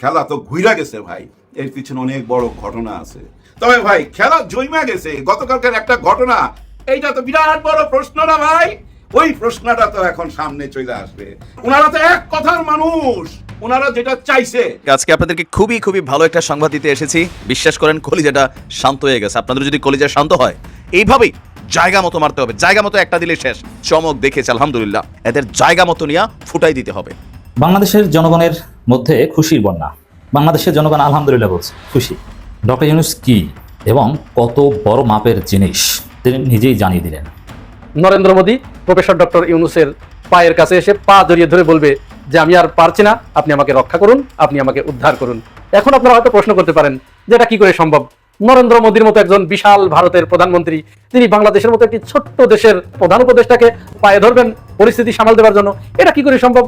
খেলা তো ঘুইরা গেছে ভাই। এর পিছনে অনেক বড় ঘটনা আছে। তবে ভাই খেলা জৈমা গেছে। গতকালকের একটা ঘটনা এইটা তো বিরাট বড় প্রশ্ন না ভাই? ওই প্রশ্নটা তো এখন সামনে চলে আসবে। ওনারা তো এক কথার মানুষ। ওনারা যেটা চাইছে। আজকে আপনাদেরকে খুবই খুবই ভালো একটা সংবাদ দিতে এসেছি। বিশ্বাস করেন কলিজাটা শান্ত হয়ে গেছে। আপনাদের যদি কলিজা শান্ত হয় এইভাবেই জায়গা মতো মারতে হবে। জায়গা মতো একটা দিলে শেষ। চমক দেখেছে আলহামদুলিল্লাহ। এদের জায়গা মতো নিয়ে ফুটাই দিতে হবে। বাংলাদেশের জনগণের মধ্যে খুশির বন্যা। বাংলাদেশের জনগণ আলহামদুলিল্লাহ বলছে, খুশি। ডক্টর ইউনুস কি এবং কত বড় মাপের জিনিস তিনি নিজেই জানিয়ে দিলেন। নরেন্দ্র মোদী, প্রফেসর ডক্টর ইউনুসের পায়ের কাছে এসে পা জড়িয়ে ধরে বলবে যে, আমি আর পারছি না, আপনি আমাকে রক্ষা করুন, আপনি আমাকে উদ্ধার করুন। এখন আপনারা হয়তো প্রশ্ন করতে পারেন যে, এটা কি করে সম্ভব? নরেন্দ্র মোদীর মতো একজন বিশাল ভারতের প্রধানমন্ত্রী, তিনি বাংলাদেশের মতো একটি ছোট্ট দেশের প্রধান উপদেষ্টাকে পায়ে ধরবেন পরিস্থিতি সামাল দেওয়ার জন্য, এটা কি করে সম্ভব?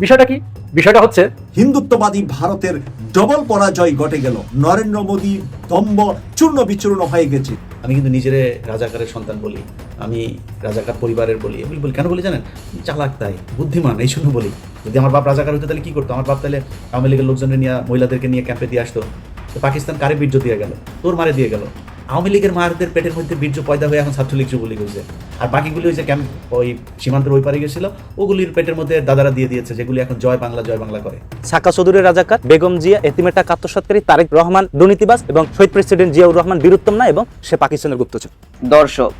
বিষয়টা কি? বিষয়টা হচ্ছে হিন্দুত্ববাদী ভারতের ডবল পরাজয় ঘটে গেল। নরেন্দ্র মোদী দম্ব চূর্ণ বিচূর্ণ হয়ে গেছে। আমি কিন্তু নিজেরে রাজাকারের সন্তান বলি আমি রাজাকার পরিবারের বলি এগুলি বলি কেন বলি জানেন? চালাক তাই বুদ্ধিমান এই জন্য বলি। যদি আমার বাপ রাজাকার হতো তাহলে কি করতো? আমার বাপ তাহলে আওয়ামী লীগের লোকজনের নিয়ে মহিলাদেরকে নিয়ে ক্যাম্পে দিয়ে আসতো। তো পাকিস্তান কারে বীর্য দিয়ে গেল? তোর মারে দিয়ে গেল? আওয়ামী লীগের মারদের পেটের মধ্যে বীর্য পয়দা হয়ে এখন ছাত্রলীগ যুবলীগ হয়েছে। আর বাকিগুলি হয়েছে ক্যাম্প ওই সীমান্তের ওই পারে গেছিল ওগুলির পেটের মধ্যে দাদারা দিয়ে দিয়েছে যেগুলি এখন জয় বাংলা জয় বাংলা করে। সাকা চৌধুরী রাজাকার বেগম জিয়া এতিমেটা কাত্তসৎকারী তারেক রহমান দুর্নীতিবাস এবং শহীদ প্রেসিডেন্ট জিয়াউর রহমান বীরুত্তম না এবং সে পাকিস্তানের গুপ্তচর। দর্শক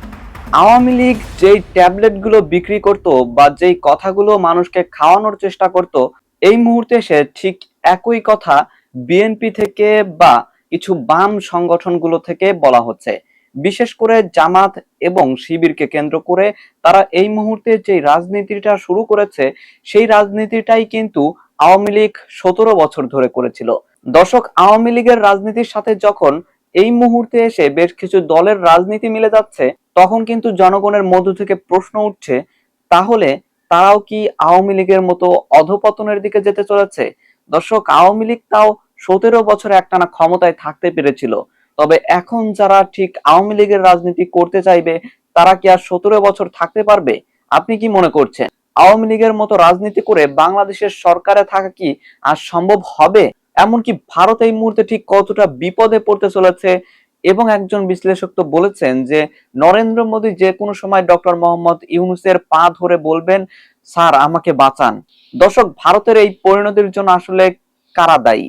আওয়ামী লীগ যেই ট্যাবলেটগুলো বিক্রি করত বা যেই কথাগুলো মানুষকে খাওয়ানোর চেষ্টা করত এই মুহূর্তে সে ঠিক একই কথা বিএনপি থেকে বা কিছু বাম সংগঠনগুলো থেকে বলা হচ্ছে। বিশেষ করে জামাত এবং শিবিরকে কেন্দ্র করে তারা এই মুহূর্তে যে রাজনীতিটা শুরু করেছে, সেই রাজনীতিটাই কিন্তু আওয়ামী লীগ সতেরো বছর ধরে করেছিল। দর্শক, আওয়ামী লীগের রাজনীতির সাথে যখন এই মুহূর্তে এসে বেশ কিছু দলের রাজনীতি মিলে যাচ্ছে, তখন কিন্তু জনগণের মধ্য থেকে প্রশ্ন উঠছে, তাহলে তারাও কি আওয়ামী লীগের মতো অধপতনের দিকে যেতে চলেছে? দর্শক, আওয়ামী লীগ তাও সতেরো বছর একটানা ক্ষমতায় থাকতে পেরেছিল। তবে এখন যারা ঠিক আওয়ামী লীগের রাজনীতি করতে চাইবে, তারা কি আর সতেরো বছর থাকতে পারবে? আপনি কি মনে করছেন? আওয়ামী লীগের মতো রাজনীতি করে বাংলাদেশের সরকারে থাকা কি আর সম্ভব হবে? এমনকি ভারত এই মুহূর্তে ঠিক কতটা বিপদে পড়তে চলেছে? এবং একজন বিশ্লেষক তো বলেছেন যে, নরেন্দ্র মোদী যে কোনো সময় ডক্টর মোহাম্মদ ইউনুসের পা ধরে বলবেন, স্যার, আমাকে বাঁচান। দর্শক, ভারতের এই পরিণতির জন্য আসলে কারা দায়ী?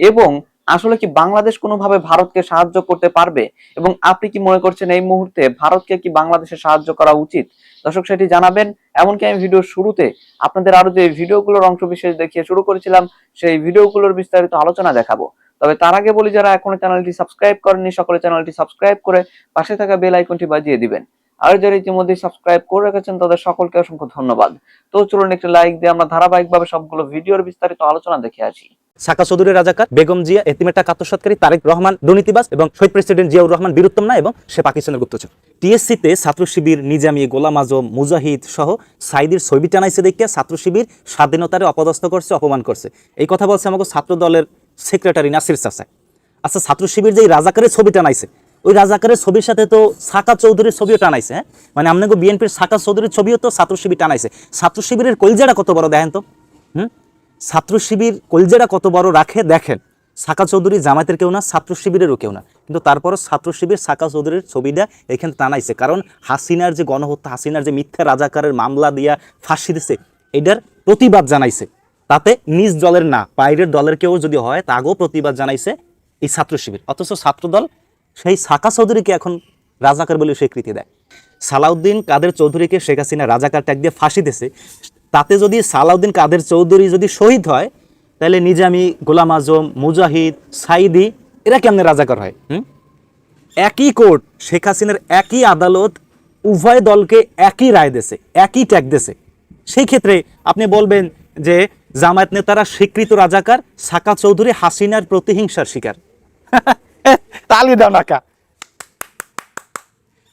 এবং আসলে কি বাংলাদেশ কোনোভাবে ভারতকে সাহায্য করতে পারবে? এবং আপনি কি মনে করছেন এই মুহূর্তে ভারতকে কি বাংলাদেশে সাহায্য করা উচিত? দর্শক, সেটি জানাবেন। এমনকি আমি ভিডিও শুরুতে আপনাদের আরও যে ভিডিওগুলোর অংশ বিশেষ দেখিয়ে শুরু করেছিলাম, সেই ভিডিওগুলোর বিস্তারিত আলোচনা দেখাবো। তবে তার আগে বলি, যারা এখনও চ্যানেলটি সাবস্ক্রাইব করেননি, সকলে চ্যানেলটি সাবস্ক্রাইব করে পাশে থাকা বেল আইকনটি বাজিয়ে দিবেন। আর যারা ইতিমধ্যে সাবস্ক্রাইব করে রেখেছেন, তাদের সকলকে অসংখ্য ধন্যবাদ। তো চলুন একটি লাইক দিয়ে আমরা ধারাবাহিকভাবে সবগুলো ভিডিওর বিস্তারিত আলোচনা দেখে আসি। সাকা চৌধুরী রাজাকার বেগম জিয়া এতিমেটা কাত্তসৎকারী তারেক রহমান দুর্নীতিবাজ এবং শহীদ প্রেসিডেন্ট জিয়াউর রহমান, বীরুত্তম না এবং সে পাকিস্তানের গুপ্তচর। টিএসসিতে ছাত্র শিবির নিজামী গোলাম আজম, মুজাহিদ সহ সাইদির ছবি টানাইছে দেখিয়া ছাত্র শিবির স্বাধীনতারে অপদস্থ করছে, অপমান করছে। এই কথা বলছে আমাকে ছাত্র দলের সেক্রেটারি নাসির চাচাই আচ্ছা ছাত্র শিবির যে রাজাকারের ছবি টানাইছে, ওই রাজাকারের ছবির সাথে তো সাকা চৌধুরীর ছবিও টানাইছে হ্যাঁ? মানে আপনাকে বিএনপির সাকা চৌধুরীর ছবিও তো ছাত্র শিবির টানাইছে। ছাত্র শিবিরের কলজাটা কত বড় দেখেন তো, হুম? ছাত্র শিবির কলজেরা কত বড় রাখে, দেখেন। সাকা চৌধুরী জামায়াতের কেউ না, ছাত্র শিবিরেরও কেউ না। কিন্তু তারপরও ছাত্র শিবির সাকা চৌধুরীর ছবিটা এখানে টানাইছে। কারণ হাসিনার যে গণহত্যা, হাসিনার যে মিথ্যা রাজাকারের মামলা দিয়া ফাঁসি দিছে, এটার প্রতিবাদ জানাইছে। তাতে নিজ দলের না, বাইরের দলের কেউ যদি হয়, তাকেও প্রতিবাদ জানাইছে এই ছাত্র শিবির। অথচ ছাত্রদল সেই সাকা চৌধুরীকে এখন রাজাকার বলে স্বীকৃতি দেয়। সালাউদ্দিন কাদের চৌধুরীকে শেখ হাসিনা রাজাকার ট্যাগ দিয়ে ফাঁসি দিয়েছে তাতে যদি সালাউদ্দিন কাদের চৌধুরী যদি শহীদ হয়, তাহলে নিজামি, গোলাম আজম, মুজাহিদ, সাইদি, এরা কেমনে রাজাকার হয়? হুম? একই কোর্ট, শেখ হাসিনার একই আদালত উভয় দলকে একই রায় দেছে, একই ট্যাগ দেছে। সেই ক্ষেত্রে আপনি বলবেন যে জামায়াত নেতারা স্বীকৃত রাজাকার, সাকা চৌধুরী হাসিনার প্রতিহিংসার শিকার। তালি দাও নাকা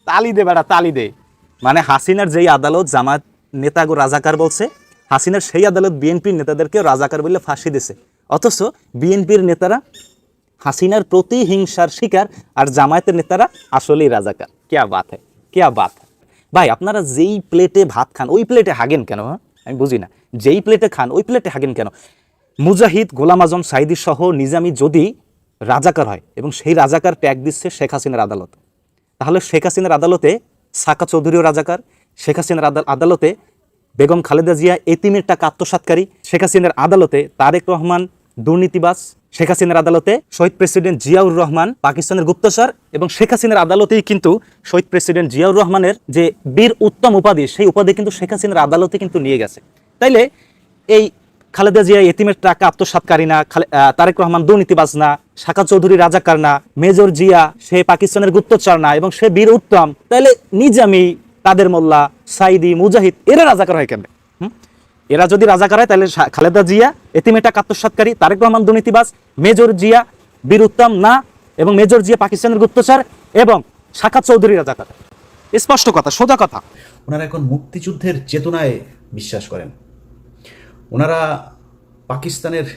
তালি দে বেড়া, তালি দে। মানে হাসিনার যেই আদালত জামাত নেতাগো রাজাকার বলছে, হাসিনার সেই আদালত বিএনপির নেতাদেরকে রাজাকার বলে ফাঁসি দিছে অথচ বিএনপির নেতারা হাসিনার প্রতিহিংসার শিকার আর জামায়াতের নেতারা আসলেই রাজাকার। কেয়া বাত হ্যাঁ কেয়া বাত ভাই, আপনারা যেই প্লেটে ভাত খান, ওই প্লেটে হাগেন কেন হ্যাঁ? আমি বুঝি না। যেই প্লেটে খান, ওই প্লেটে হাগেন কেন? মুজাহিদ গোলাম আজম সাইদি সহ নিজামি যদি রাজাকার হয় এবং সেই রাজাকার ট্যাগ দিচ্ছে শেখ হাসিনার আদালত, তাহলে শেখ হাসিনার আদালতে সাকা চৌধুরীও রাজাকার শেখ হাসিনার আদাল- আদালতে বেগম খালেদা জিয়া এতিমের টাকা আত্মসাৎকারী। শেখ হাসিনার আদালতে তারেক রহমান দুর্নীতিবাস শেখ হাসিনার আদালতে শহীদ প্রেসিডেন্ট জিয়াউর রহমান পাকিস্তানের গুপ্তচর এবং শেখ হাসিনার আদালতেই কিন্তু শহীদ প্রেসিডেন্ট জিয়াউর রহমানের যে বীর উত্তম উপাধি, সেই উপাধি কিন্তু শেখ হাসিনার আদালতে কিন্তু নিয়ে গেছে। তাইলে এই খালেদা জিয়া এতিমের টাকা আত্মসাৎকারী না তারেক রহমান দুর্নীতিবাজ না, শাখা চৌধুরী রাজাকার না, মেজর জিয়া সে পাকিস্তানের গুপ্তচর না এবং সে বীর উত্তম তাহলে নিজামি তাদের মোল্লা, সাইদি, মুজাহিদ, এরা রাজাকার হয় কেন? এরা যদি রাজাকার হয়, তাহলে খালেদা জিয়া এতিমের টাকা আত্মসাৎকারী তারেক রহমান দুর্নীতিবাজ, মেজর জিয়া, বীর উত্তম না, এবং মেজর জিয়া পাকিস্তানের গুপ্তচর, এবং শাখা চৌধুরী রাজা রাজাকার। স্পষ্ট কথা, সোজা কথা। ওনারা এখন মুক্তিযুদ্ধের চেতনায় বিশ্বাস করেন। ওনারা পাকিস্তানের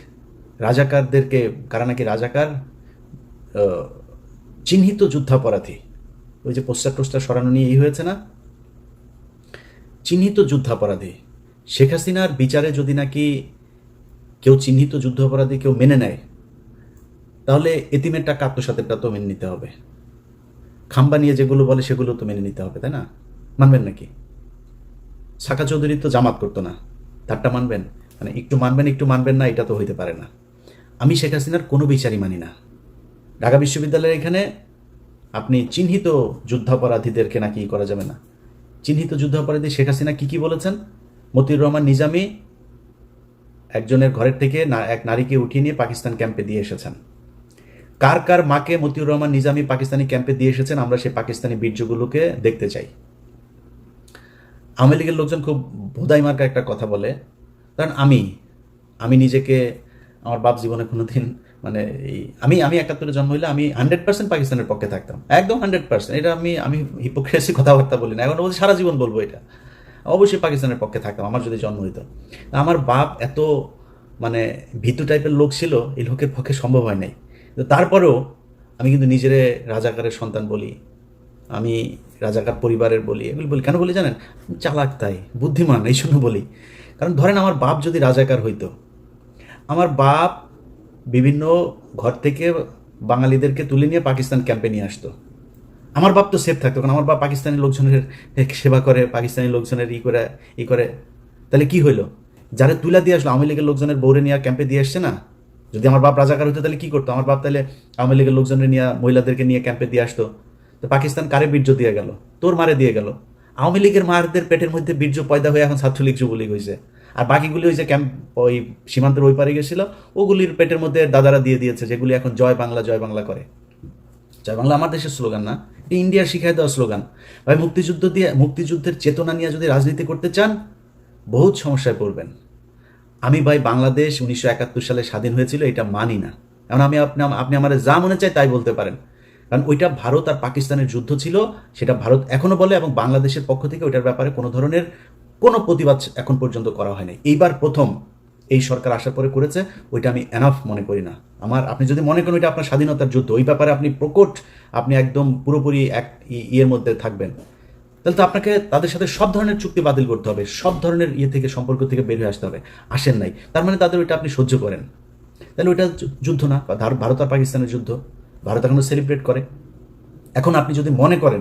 রাজাকারদেরকে, কারা নাকি রাজাকার চিহ্নিত যুদ্ধাপরাধী। ওই যে পোস্টার টোস্টার সরানো নিয়ে এই হয়েছে না? চিহ্নিত যুদ্ধাপরাধী। শেখ হাসিনার বিচারে যদি নাকি কেউ চিহ্নিত যুদ্ধাপরাধী কেউ মেনে নেয়, তাহলে এতিমের টাকা আত্মসাতেরটা তো মেনে নিতে হবে। খাম্বা নিয়ে যেগুলো বলে সেগুলো তো মেনে নিতে হবে, তাই না? মানবেন নাকি? শাখা চৌধুরী তো জামাত করতো না, তারটা মানবেন? মানে একটু মানবেন একটু মানবেন না, এটা তো হইতে পারে না। আমি শেখ হাসিনার কোনো বিচারই মানি না। ঢাকা বিশ্ববিদ্যালয়ের এখানে আপনি চিহ্নিত যুদ্ধাপরাধীদেরকে নাকি করা যাবে না। চিহ্নিত যুদ্ধাপরাধী শেখ হাসিনা কি কি বলেছেন? মতিউর রহমান নিজামী একজনের ঘরের থেকে এক নারীকে উঠিয়ে নিয়ে পাকিস্তান ক্যাম্পে দিয়ে এসেছেন। কার কার মাকে মতিউর রহমান নিজামী পাকিস্তানি ক্যাম্পে দিয়ে এসেছেন আমরা সেই পাকিস্তানি বীর্যগুলোকে দেখতে চাই। আওয়ামী লীগের লোকজন খুব ভোদাই মার্কা একটা কথা বলে, কারণ আমি আমি নিজেকে, আমার বাপ জীবনে কোনোদিন মানে আমি আমি একাত্তরে জন্ম হইলে আমি হান্ড্রেড পার্সেন্ট পাকিস্তানের পক্ষে থাকতাম। একদম হান্ড্রেড পার্সেন্ট এটা আমি আমি হিপোক্রেসি কথাবার্তা বলি না। এখন বলছি সারা জীবন বলব এটা। অবশ্যই পাকিস্তানের পক্ষে থাকতাম আমার যদি জন্ম হইতো আমার বাপ এত মানে ভীতু টাইপের লোক ছিল, এই লোকের পক্ষে সম্ভব হয় নাই। তো তারপরেও আমি কিন্তু নিজেরে রাজাকারের সন্তান বলি, আমি রাজাকার পরিবারের বলি, এগুলি বলি। কেন বলি জানেন? চালাক তাই, বুদ্ধিমান, এই জন্য বলি। কারণ ধরেন আমার বাপ যদি রাজাকার হইতো, আমার বাপ বিভিন্ন ঘর থেকে বাঙালিদেরকে তুলে নিয়ে পাকিস্তান ক্যাম্পে নিয়ে আসতো। আমার বাপ তো সেফ থাকতো, কারণ আমার বাপ পাকিস্তানি লোকজনের সেবা করে, পাকিস্তানি লোকজনের ই করে ই করে। তাহলে কি হইল? যারা তুলে দিয়ে আসলো, আওয়ামী লীগের লোকজনের বৌরে নিয়ে ক্যাম্পে দিয়ে আসছে না? যদি আমার বাপ রাজাকার হতো তাহলে কি করতো? আমার বাপ তাহলে আওয়ামী লীগের লোকজনের নিয়ে, মহিলাদেরকে নিয়ে ক্যাম্পে দিয়ে আসতো। তো পাকিস্তান কারে বীর্য দিয়ে গেল? তোর মারে দিয়ে গেল? আওয়ামী লীগের মারদের পেটের মধ্যে বীর্য পয়দা হয়ে এখন ছাত্রলীগ যুবলীগ হয়েছে আর বাকিগুলি ওই যে ক্যাম্প ওই সীমান্তের ওই পারে গেছিল, ওগুলির পেটের মধ্যে দাদারা দিয়ে দিয়েছে, যেগুলি এখন জয় বাংলা জয় বাংলা করে। জয় বাংলা আমার দেশের স্লোগান না ইন্ডিয়ার শিখাই দেওয়া স্লোগান। ভাই, মুক্তিযুদ্ধ দিয়ে মুক্তিযুদ্ধের চেতনা নিয়ে যদি রাজনীতি করতে চান, বহুত সমস্যায় পড়বেন। আমি ভাই, বাংলাদেশ উনিশশো একাত্তর সালে স্বাধীন হয়েছিল, এটা মানি না। এখন আমি আপনি আপনি আমার যা মনে চাই তাই বলতে পারেন। কারণ ওইটা ভারত আর পাকিস্তানের যুদ্ধ ছিল, সেটা ভারত এখনও বলে এবং বাংলাদেশের পক্ষ থেকে ওইটার ব্যাপারে কোনো ধরনের কোনো প্রতিবাদ এখন পর্যন্ত করা হয়নি। এইবার প্রথম এই সরকার আসার পরে করেছে, ওইটা আমি এনাফ মনে করি না। আমার, আপনি যদি মনে করেন ওইটা আপনার স্বাধীনতার যুদ্ধ, ওই ব্যাপারে আপনি প্রকট, আপনি একদম পুরোপুরি এক ইয়ের মধ্যে থাকবেন। তাহলে তো আপনাকে তাদের সাথে সব ধরনের চুক্তি বাতিল করতে হবে, সব ধরনের ইয়ে থেকে, সম্পর্ক থেকে বের হয়ে আসতে হবে। আসেন নাই। তার মানে তাদের ওইটা আপনি সহ্য করেন। তাহলে ওইটা যুদ্ধ না। ভারত আর পাকিস্তানের যুদ্ধ। ভারত এখনও সেলিব্রেট করে। এখন আপনি যদি মনে করেন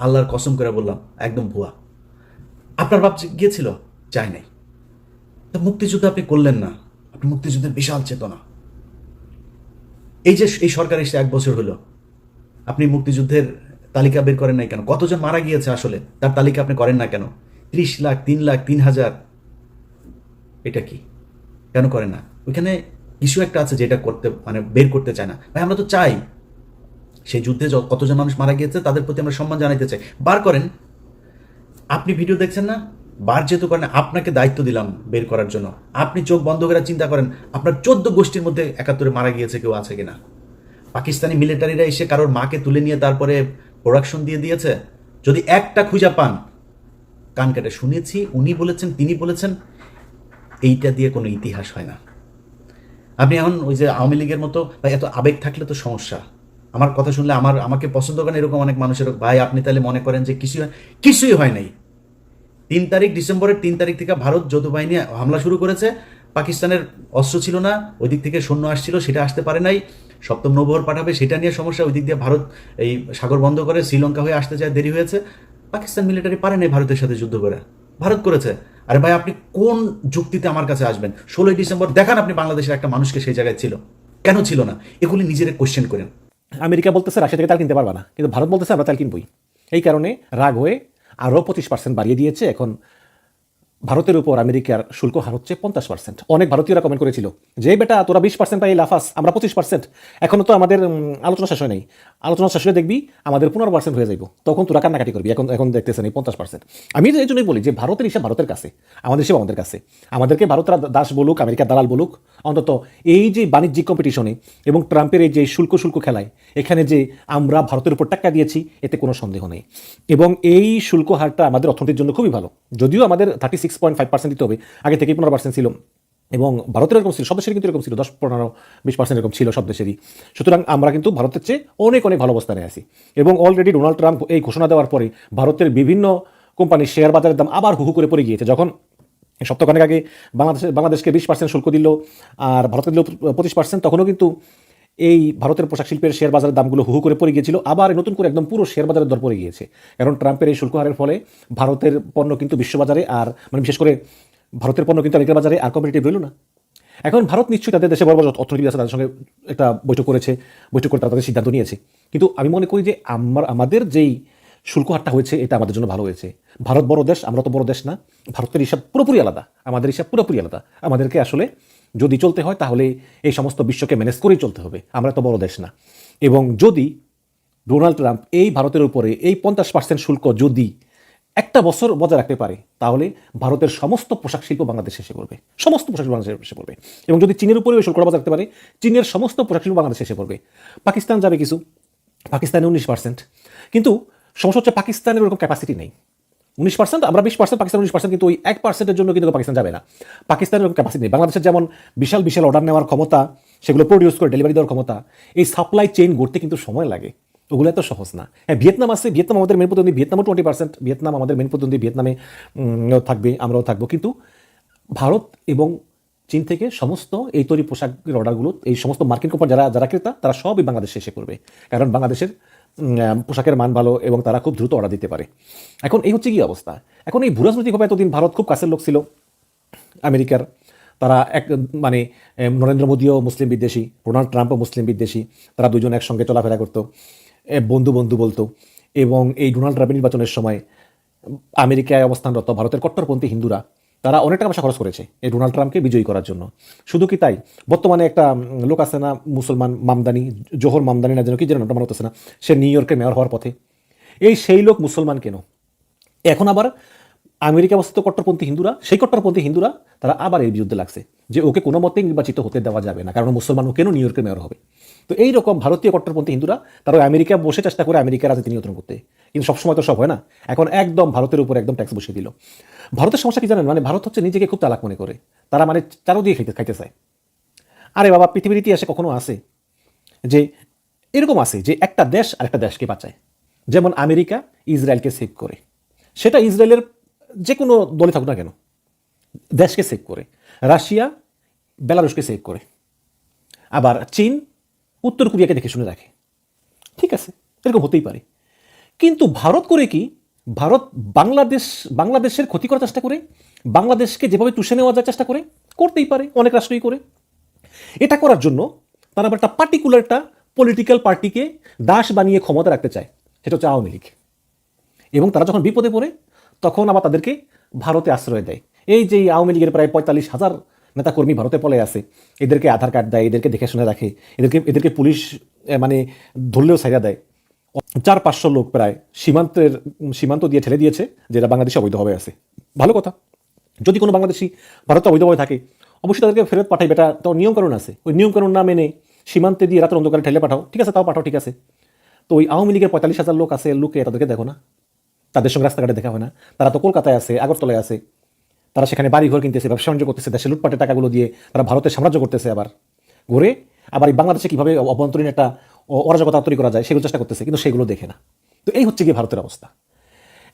আল্লাহর কসম করে বললাম, একদম ভুয়া। আপনার বাপ গিয়েছিল, যায় নাই। তো মুক্তিযুদ্ধ আপনি করলেন না। আপনি মুক্তিযুদ্ধের বিশাল চেতনা। এই যে এই সরকার এসে এক বছর হলো, আপনি মুক্তিযুদ্ধের তালিকা বের করেন নাই কেন? কতজন মারা গিয়েছে আসলে? তার তালিকা আপনি করেন না কেন? ত্রিশ লাখ, তিন লাখ, তিন হাজার। এটা কি? কেন করে না? ওইখানে কিছু একটা আছে যেটা করতে মানে বের করতে চায় না। ভাই, আমরা তো চাই। সেই যুদ্ধে কতজন মানুষ মারা গিয়েছে, তাদের প্রতি আমরা সম্মান জানাইতে চাই। বার করেন। আপনি ভিডিও দেখছেন না? বার যেহেতু করেন, আপনাকে দায়িত্ব দিলাম বের করার জন্য। আপনি চোখ বন্ধ করে চিন্তা করেন, আপনার চোদ্দ গোষ্ঠীর মধ্যে একাত্তরে মারা গিয়েছে কেউ আছে কিনা? পাকিস্তানি মিলিটারিরা এসে কারোর মাকে তুলে নিয়ে তারপরে প্রোডাকশন দিয়ে দিয়েছে? যদি একটা খুঁজা পান, কান কেটে শুনেছি, উনি বলেছেন, তিনি বলেছেন, এইটা দিয়ে কোনো ইতিহাস হয় না। আপনি এখন ওই যে আওয়ামী লীগের মতো ভাই এত আবেগ থাকলে তো সমস্যা। আমার কথা শুনলে আমার, আমাকে পছন্দ করেন এরকম অনেক মানুষের। ভাই, আপনি তাহলে মনে করেন যে কিছুই কিছুই হয় নাই। তিন তারিখ ডিসেম্বরের তিন তারিখ থেকে ভারত যৌথ বাহিনী হামলা শুরু করেছে। পাকিস্তানের অস্ত্র ছিল না ওই দিক থেকে সৈন্য আসছিল, সেটা আসতে পারে নাই। সপ্তম নৌবহর পাঠাবে, সেটা নিয়ে সমস্যা। ওই দিক দিয়ে ভারত এই সাগর বন্ধ করে শ্রীলঙ্কা হয়ে আসতে চায় দেরি হয়েছে। পাকিস্তান মিলিটারি পারে নাই ভারতের সাথে যুদ্ধ করে। ভারত করেছে। আরে ভাই, আপনি কোন যুক্তিতে আমার কাছে আসবেন? ষোলোই ডিসেম্বর, দেখান আপনি বাংলাদেশের একটা মানুষকে সেই জায়গায় ছিল। কেন ছিল না? এগুলি নিজেরা কোশ্চেন করেন। আমেরিকা বলতেছে, রাশিয়া থেকে তেল কিনতে পারবা না। কিন্তু ভারত বলতেছে, আমরা তেল কিনবই। এই কারণে রাগ হয়ে আরও পঁচিশ পার্সেন্ট বাড়িয়ে দিয়েছে। এখন ভারতের উপর আমেরিকার শুল্ক হার হচ্ছে পঞ্চাশ পার্সেন্ট অনেক ভারতীয়রা কমেন্ট করেছিল, যে বেটা, তোরা বিশ পার্সেন্ট পাই লাফাস, আমরা পঁচিশ পার্সেন্ট এখনও তো আমাদের আলোচনা শেষ হয় নাই। আলোচনা শেষ হয়ে দেখবি আমাদের পনেরো পার্সেন্ট হয়ে যাইব। তখন তোরা কান্নাকাটি করবি। এখন এখন দেখতেছেন এই পঞ্চাশ পার্সেন্ট আমি এই জন্যই বলি যে ভারতের হিসাব ভারতের কাছে, আমাদের হিসাব আমাদের কাছে। আমাদেরকে ভারতরা দাস বলুক, আমেরিকার দালাল বলুক, অন্তত এই যে বাণিজ্যিক কম্পিটিশনে এবং ট্রাম্পের এই যে শুল্ক শুল্ক খেলায়, এখানে যে আমরা ভারতের উপর টাক্কা দিয়েছি, এতে কোনো সন্দেহ নেই। এবং এই শুল্ক হারটা আমাদের অর্থনীতির জন্য খুবই ভালো। যদিও আমাদের thirty six point five percent দিতে হবে। আগে থেকেই পনেরো পার্সেন্ট ছিল। এবং ভারতের এরকম ছিল, সব কিন্তু এরকম ছিল, দশ, পনেরো, বিশ পার্সেন্ট এরকম ছিল সব দেশেরই। সুতরাং আমরা কিন্তু ভারতের চেয়ে অনেক অনেক ভালো অবস্থানে আছি। এবং অলরেডি ডোনাল্ড ট্রাম্প এই ঘোষণা দেওয়ার পরে ভারতের বিভিন্ন কোম্পানির শেয়ার বাজারের দাম আবার হুহু করে পড়ে গিয়েছে। যখন সপ্তাহখানেক আগে বাংলাদেশে, বাংলাদেশকে বিশ পার্সেন্ট শুল্ক দিল আর ভারতের দিল পঁচিশ পার্সেন্ট তখনও কিন্তু এই ভারতের পোশাক শিল্পের শেয়ার বাজারের দামগুলো হুহু করে পড়ে গিয়েছিল। আবার নতুন করে একদম পুরো শেয়ার বাজারের দর পড়ে গিয়েছে। কারণ ট্রাম্পের এই শুল্ক হারের ফলে ভারতের পণ্য কিন্তু বিশ্ববাজারে আর মানে বিশেষ করে ভারতের পণ্য কিন্তু আমেরিকার বাজারে আর কম্পিটিটিভ রইল না। এখন ভারত নিশ্চয়ই তাদের দেশে বড় বড় অর্থনীতি আছে, তাদের সঙ্গে একটা বৈঠক করেছে, বৈঠক করে তাদের সিদ্ধান্ত নিয়েছে। কিন্তু আমি মনে করি যে আমার, আমাদের যেই শুল্ক হারটা হয়েছে, এটা আমাদের জন্য ভালো হয়েছে। ভারত বড় দেশ, আমরা তো বড় দেশ না। ভারতের হিসাব পুরোপুরি আলাদা, আমাদের হিসাব পুরোপুরি আলাদা। আমাদেরকে আসলে যদি চলতে হয়, তাহলে এই সমস্ত বিশ্বকে ম্যানেজ করেই চলতে হবে। আমরা তো বড় দেশ না। এবং যদি ডোনাল্ড ট্রাম্প এই ভারতের উপরে, এই পঞ্চাশ পার্সেন্ট শুল্ক যদি একটা বছর বজায় রাখতে পারে, তাহলে ভারতের সমস্ত পোশাক শিল্প বাংলাদেশে এসে পড়বে। সমস্ত পোশাক শিল্প বাংলাদেশে এসে পড়বে। এবং যদি চীনের উপরে ওই শুল্কটা বজায় রাখতে পারে, চীনের সমস্ত পোশাক শিল্প বাংলাদেশে এসে পড়বে। পাকিস্তান যাবে কিছু, পাকিস্তানে উনিশ পার্সেন্ট কিন্তু সমস্যা হচ্ছে পাকিস্তানের ওরকম ক্যাপাসিটি নেই। উনিশ পার্সেন্ট আমরা বিশ পার্সেন্ট পাকিস্তান উনিশ পার্সেন্ট কিন্তু ওই এক পার্সেন্টের জন্য কিন্তু পাকিস্তান যাবে না। পাকিস্তানের ওরকম ক্যাপাসিটি নেই। বাংলাদেশের যেমন বিশাল বিশাল অর্ডার নেওয়ার ক্ষমতা, সেগুলো প্রডিউস করে ডেলিভারি দেওয়ার ক্ষমতা, এই সাপ্লাই চেইন গড়তে কিন্তু সময় লাগে। ওগুলো এত সহজ না। হ্যাঁ ভিয়েতনাম আছে, ভিয়েতনাম আমাদের মেন প্রতিদ্বন্দ্বী, ভিয়েতনামও টোয়েন্টি পার্সেন্ট ভিয়েতনাম আমাদের মেন প্রতিদ্বন্দ্বী, ভিয়েতনামে থাকবে, আমরাও থাকব। কিন্তু ভারত এবং চীন থেকে সমস্ত এই তৈরি পোশাকের অর্ডারগুলো এই সমস্ত মার্কিন কোম্পানি যারা যারা ক্রেতা, তারা সবই বাংলাদেশে এসে পড়বে। কারণ বাংলাদেশের পোশাকের মান ভালো এবং তারা খুব দ্রুত অর্ডার দিতে পারে। এখন এই হচ্ছে কি অবস্থা? এখন এই ভূরাজনৈতিকভাবে এতদিন ভারত খুব কাছের লোক ছিল, আমেরিকার। তারা এক মানে নরেন্দ্র মোদীও মুসলিম বিদ্বেষী, ডোনাল্ড ট্রাম্পও মুসলিম বিদ্বেষী, তারা দুজন একসঙ্গে চলাফেরা করতো বন্ধু বন্ধু বলতো। এবং এই ডোনাল্ড ট্রাম্পের নির্বাচনের সময় আমেরিকায় অবস্থানরত ভারতের কট্টরপন্থী হিন্দুরা তারা অনেক টাকা পয়সা খরচ করেছে এই ডোনাল্ড ট্রাম্পকে বিজয়ী করার জন্য। শুধু কি তাই? বর্তমানে একটা লোক আছে না, মুসলমান মামদানি, জোহর মামদানি না যেন কি যেন নামটা মনে হতেছে না, সে নিউ ইয়র্কের মেয়র হওয়ার পথে। এই সেই লোক মুসলমান কেন? এখন আবার আমেরিকা অবস্থিত কট্টরপন্থী হিন্দুরা, সেই কট্টরপন্থী হিন্দুরা, তারা আবার এই বিরুদ্ধে লাগছে যে ওকে কোনো মতেই নির্বাচিত হতে দেওয়া যাবে না, কারণ মুসলমান ও কেন নিউ ইয়র্কের মেয়র হবে? তো এই রকম ভারতীয় কট্টরপন্থী হিন্দুরা, তারা আমেরিকা বসে চেষ্টা করে আমেরিকার রাজনীতি নিয়ন্ত্রণ করতে। কিন্তু সবসময় তো সব হয় না। এখন একদম ভারতের উপর একদম ট্যাক্স বসিয়ে দিল। ভারতের সমস্যা কি জানেন? মানে ভারত হচ্ছে নিজেকে খুব তালাক মনে করে। তারা মানে চারো দিয়ে খাইতে খাইতে চায়। আরে বাবা, পৃথিবীর ইতিহাসে কখনো আছে যে এরকম আছে যে একটা দেশ আর একটা দেশকে বাঁচায়। যেমন আমেরিকা ইসরায়েলকে সেভ করে। সেটা ইসরায়েলের যে কোনো দলে থাকুক না কেন, দেশকে সেভ করে। রাশিয়া বেলারুশকে সেভ করে। আবার চীন উত্তর কোরিয়াকে দেখে শুনে রাখে। ঠিক আছে, এরকম হতেই পারে। কিন্তু ভারত করে কি? ভারত বাংলাদেশ, বাংলাদেশের ক্ষতি করার চেষ্টা করে, বাংলাদেশকে যেভাবে তুষে নেওয়া যায় চেষ্টা করে, করতেই পারে, অনেক রাষ্ট্রই করে। এটা করার জন্য তারা আবার একটা পার্টিকুলারটা পলিটিক্যাল পার্টিকে দাস বানিয়ে ক্ষমতা রাখতে চায়, সেটা হচ্ছে আওয়ামী লীগ। এবং তারা যখন বিপদে পড়ে, তখন আবার তাদেরকে ভারতে আশ্রয় দেয়। এই যে আওয়ামী লীগের প্রায় পঁয়তাল্লিশ হাজার নেতাকর্মী ভারতে পলে আছে, এদেরকে আধার কার্ড দেয়, এদেরকে দেখে শুনে রাখে, এদেরকে এদেরকে পুলিশ মানে ধরলেও সাইরা দেয়। চার পাঁচশো লোক প্রায় সীমান্তের, সীমান্ত দিয়ে ঠেলে দিয়েছে যেটা বাংলাদেশে অবৈধভাবে আছে। ভালো কথা। যদি কোনো বাংলাদেশি ভারতে অবৈধভাবে থাকে, অবশ্যই তাদেরকে ফেরত পাঠাইবে এটা তো নিয়মকানুন আছে। ওই নিয়মকানুন না মেনে সীমান্তে দিয়ে রাতের অন্ধকারে ঠেলে পাঠাও। ঠিক আছে, তাও পাঠাও, ঠিক আছে। তো ওই আওয়ামী লীগের পঁয়তাল্লিশ হাজার লোক আছে, লোকে তাদেরকে দেখো না। তাদের সঙ্গে রাস্তাঘাটে দেখা হয় না। তারা তো কলকাতায় আছে, আগরতলায় আছে। তারা সেখানে বাড়ি ঘর কিনতেছে, ব্যবসা বাণিজ্য করতেছে, দেশে লুটপাটের টাকাগুলো দিয়ে তারা ভারতের সাম্রাজ্য করতেছে আবার। ঘুরে আবার এই বাংলাদেশে কীভাবে অভ্যন্তরীণ একটা অরাজকতা তৈরি করা যায়, সেগুলো চেষ্টা করতেছে, কিন্তু সেগুলো দেখে না। তো এই হচ্ছে গিয়ে ভারতের অবস্থা।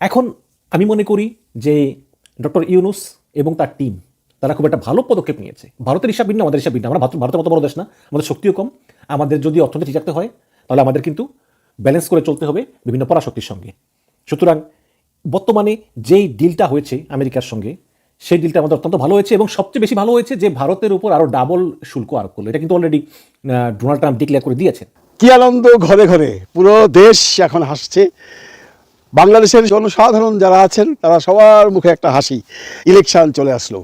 এখন আমি মনে করি যে ডক্টর ইউনুস এবং তার টিম, তারা খুব একটা ভালো পদক্ষেপ নিয়েছে। ভারতের হিসাব ভিন্ন, আমাদের হিসাব ভিন্ন। আমরা ভারত- ভারতের মতো বড় দেশ না, আমাদের শক্তিও কম। আমাদের যদি অর্থনীতি ঠিক রাখতে হয়, তাহলে আমাদের কিন্তু ব্যালেন্স করে চলতে হবে বিভিন্ন পরাশক্তির সঙ্গে। সুতরাং বর্তমানে যেই ডিলটা হয়েছে আমেরিকার সঙ্গে, সেই ডিলটা আমাদের অত্যন্ত ভালো হয়েছে এবং সবচেয়ে বেশি ভালো হয়েছে যে ভারতের উপর আরও ডাবল শুল্ক আরোপ করল। এটা কিন্তু অলরেডি ডোনাল্ড ট্রাম্প ডিক্লেয়ার করে দিয়েছেন। কি আনন্দ ঘরে ঘরে? পুরো দেশ এখন হাসছে। বাংলাদেশের জনসাধারণ যারা আছেন, তারা সবার মুখে একটা হাসি। ইলেকশন চলে আসলো।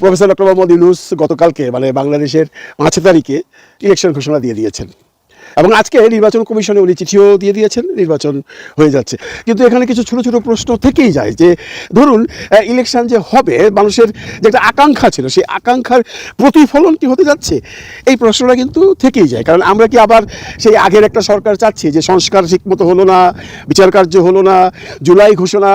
প্রফেসর ডক্টর মোহাম্মদ ইউনুস গতকালকে মানে বাংলাদেশের পাঁচ তারিখে ইলেকশন ঘোষণা দিয়ে দিয়েছেন। এবং আজকে নির্বাচন কমিশনে উনি চিঠিও দিয়ে দিয়েছেন, নির্বাচন হয়ে যাচ্ছে। কিন্তু এখানে কিছু ছোট ছোট প্রশ্ন থেকেই যায় যে, ধরুন ইলেকশন যে হবে, মানুষের যে একটা আকাঙ্ক্ষা ছিল, সেই আকাঙ্ক্ষার প্রতিফলন কি হতে যাচ্ছে? এই প্রশ্নটা কিন্তু থেকেই যায়। কারণ আমরা কি আবার সেই আগের একটা সরকার চাচ্ছি যে, সংস্কার ঠিকমতো হলো না, বিচার কার্য হলো না, জুলাই ঘোষণা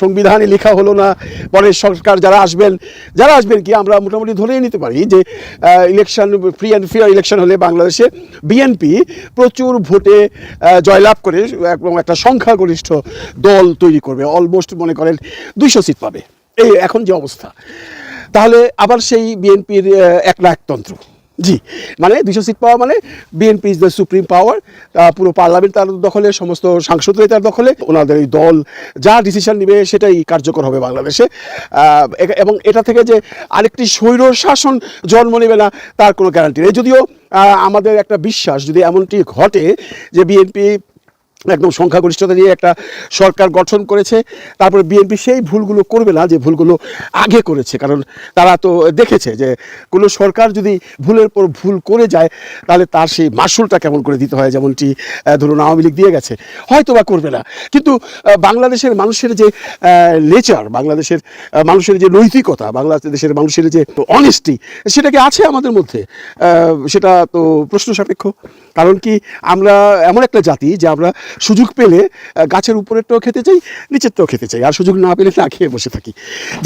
সংবিধানে লেখা হলো না, পরের সরকার যারা আসবেন যারা আসবেন কি আমরা মোটামুটি ধরেই নিতে পারি যে election, free and fair election হলে বাংলাদেশে বিএনপি প্রচুর ভোটে জয়লাভ করে, এবং একটা সংখ্যাগরিষ্ঠ দল তৈরি করবে অলমোস্ট মনে করেন দুইশো সিট পাবে। এই এখন যে অবস্থা। তাহলে আবার সেই বিএনপির এক তন্ত্র জি মানে দুশো সিট পাওয়া মানে BNP is the supreme power পুরো পার্লামেন্ট তার দখলে, সমস্ত সাংসদরাই তার দখলে, ওনাদের এই দল যা ডিসিশন নেবে সেটাই কার্যকর হবে বাংলাদেশে। এবং এটা থেকে যে আরেকটি স্বৈর শাসন জন্ম নেবে না, তার কোনো গ্যারান্টি নেই। যদিও আমাদের একটা বিশ্বাস যদি এমনটি ঘটে যে বিএনপি একদম সংখ্যাগরিষ্ঠতা দিয়ে একটা সরকার গঠন করেছে। তারপরে বিএনপি সেই ভুলগুলো করবে না যে ভুলগুলো আগে করেছে। কারণ তারা তো দেখেছে যে কোনো সরকার যদি ভুলের পর ভুল করে যায়, তাহলে তার সেই মাসুলটা কেমন করে দিতে হয় যেমনটি ধরুন আওয়ামী লীগ দিয়ে গেছে। হয়তো বা করবে না। কিন্তু বাংলাদেশের মানুষের যে নেচার বাংলাদেশের মানুষের যে নৈতিকতা, বাংলাদেশের মানুষের যে অনেস্টি সেটা কি আছে আমাদের মধ্যে? সেটা তো প্রশ্ন সাপেক্ষ। কারণ কি আমরা এমন একটা জাতি যে আমরা সুযোগ পেলে গাছের উপরেরটাও খেতে চাই, নিচেরটাও খেতে চাই। আর সুযোগ না পেলে না খেয়ে বসে থাকি।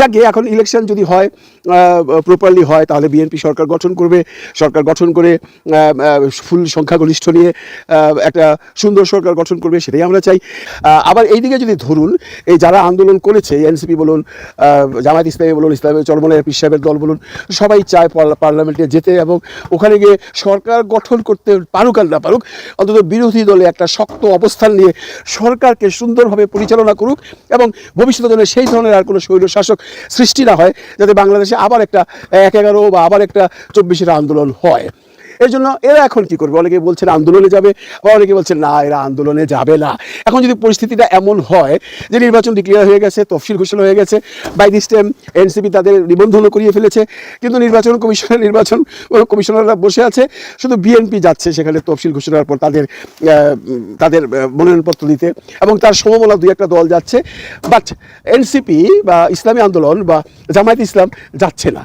যাকে এখন ইলেকশন যদি হয় প্রপারলি হয়, তাহলে বিএনপি সরকার গঠন করবে। সরকার গঠন করে ফুল সংখ্যাগরিষ্ঠ নিয়ে একটা সুন্দর সরকার গঠন করবে, সেটাই আমরা চাই। আবার এইদিকে যদি ধরুন, এই যারা আন্দোলন করেছে এনসিপি বলুন জামায়াত ইসলামী বলুন, ইসলামী চরমনের পিস সাহেবের দল বলুন, সবাই চায় পার্লামেন্টে যেতে এবং ওখানে গিয়ে সরকার গঠন করতে পারুক আর না পারুক, অন্তত বিরোধী দলে একটা শক্ত অবস্থান নিয়ে সরকারকে সুন্দরভাবে পরিচালনা করুক এবং ভবিষ্যতে যেন সেই ধরনের আর কোনো শৈল শাসক সৃষ্টি না হয়, যাতে বাংলাদেশে আবার একটা এক এগারো বা আবার একটা চব্বিশের আন্দোলন হয়। এই জন্য এরা এখন কি করবে? অনেকে বলছেন আন্দোলনে যাবে বা অনেকে বলছেন, না, এরা আন্দোলনে যাবে না। এখন যদি পরিস্থিতিটা এমন হয় যে নির্বাচন ডিক্লেয়ার হয়ে গেছে, তফসিল ঘোষণা হয়ে গেছে বাই দিস টাইম এনসিপি তাদের নিবন্ধনও করিয়ে ফেলেছে, কিন্তু নির্বাচন কমিশনের নির্বাচন কমিশনাররা বসে আছে, শুধু বিএনপি যাচ্ছে সেখানে তফসিল ঘোষণার পর তাদের তাদের মনোনয়নপত্র দিতে এবং তার সমমনা দুই একটা দল যাচ্ছে বাট এনসিপি বা ইসলামী আন্দোলন বা জামায়াত ইসলাম যাচ্ছে না।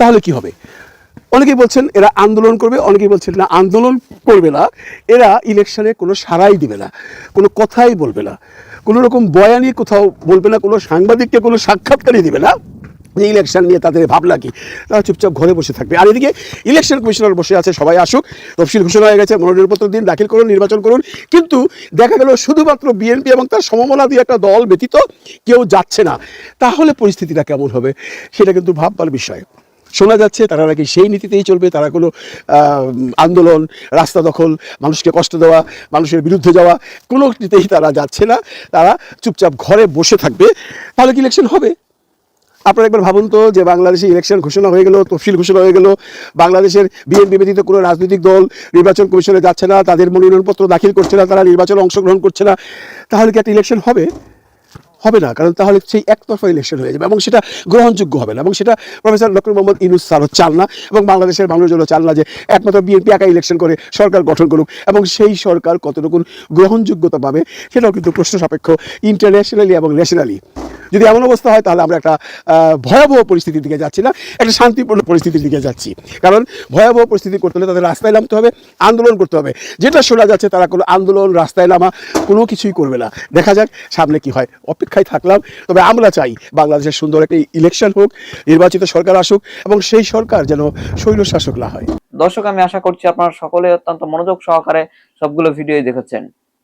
তাহলে কি হবে? অনেকেই বলছেন এরা আন্দোলন করবে, অনেকেই বলছেন না, আন্দোলন করবে না। এরা ইলেকশনে কোনো সারাই দিবে না, কোনো কথাই বলবে না। কোনো রকম বয়ানি কোথাও বলবে না, কোনো সাংবাদিককে কোনো সাক্ষাৎকারই দিবে না। ইলেকশন নিয়ে তাদের ভাবনা কি? তারা চুপচাপ ঘরে বসে থাকবে। আর এদিকে ইলেকশন কমিশনার বসে আছে, সবাই আসুক। তফসিল ঘোষণা হয়ে গেছে, মনোনয়নপত্র দিন, দাখিল করুন, নির্বাচন করুন। কিন্তু দেখা গেল শুধুমাত্র বিএনপি এবং তার সমমনা দিয়ে একটা দল ব্যতীত কেউ যাচ্ছে না। তাহলে পরিস্থিতিটা কেমন হবে? সেটা কিন্তু ভাববার বিষয়। শোনা যাচ্ছে, তারা নাকি সেই নীতিতেই চলবে, তারা কোনো আন্দোলন, রাস্তা দখল, মানুষকে কষ্ট দেওয়া, মানুষের বিরুদ্ধে যাওয়া, কোনো নীতিতেই তারা যাচ্ছে না। তারা চুপচাপ ঘরে বসে থাকবে। তাহলে কি ইলেকশন হবে? আপনারা একবার ভাবুন তো যে বাংলাদেশে ইলেকশন ঘোষণা হয়ে গেল, তফসিল ঘোষণা হয়ে গেল, বাংলাদেশের বিএনপি ব্যতীত কোনো রাজনৈতিক দল নির্বাচন কমিশনে যাচ্ছে না, তাদের মনোনয়নপত্র দাখিল করছে না, তারা নির্বাচনে অংশগ্রহণ করছে না, তাহলে কি একটা ইলেকশন হবে? হবে না, কারণ তাহলে সেই একতরফা ইলেকশন হয়ে যাবে এবং সেটা গ্রহণযোগ্য হবে না এবং সেটা প্রফেসর ডক্টর মোহাম্মদ ইনুস স্যারও চান না এবং বাংলাদেশের মানুষজনও চান না যে একমাত্র বিএনপি একা ইলেকশন করে সরকার গঠন করুক এবং সেই সরকার কতটুকু গ্রহণযোগ্যতা পাবে সেটাও কিন্তু প্রশ্ন সাপেক্ষ ইন্টারন্যাশনালি এবং ন্যাশনালি যদি এমন অবস্থা হয়, তাহলে আমরা একটা ভয়াবহ পরিস্থিতির দিকে যাচ্ছি না, একটা শান্তিপূর্ণ পরিস্থিতির দিকে যাচ্ছি। কারণ ভয়াবহ পরিস্থিতি করতে হলে তাদের রাস্তায় নামতে হবে, আন্দোলন করতে হবে। যেটা শোনা যাচ্ছে, তারা কোনো আন্দোলন, রাস্তায় নামা, কোনো কিছুই করবে না। দেখা যাক সামনে কি হয়। অপেক্ষায় থাকলাম, তবে আমরা চাই বাংলাদেশের সুন্দর একটা ইলেকশন হোক, নির্বাচিত সরকার আসুক, এবং সেই সরকার যেন স্বৈর শাসক না হয়। দর্শক, আমি আশা করছি আপনারা সকলে অত্যন্ত মনোযোগ সহকারে সবগুলো ভিডিও দেখেছেন।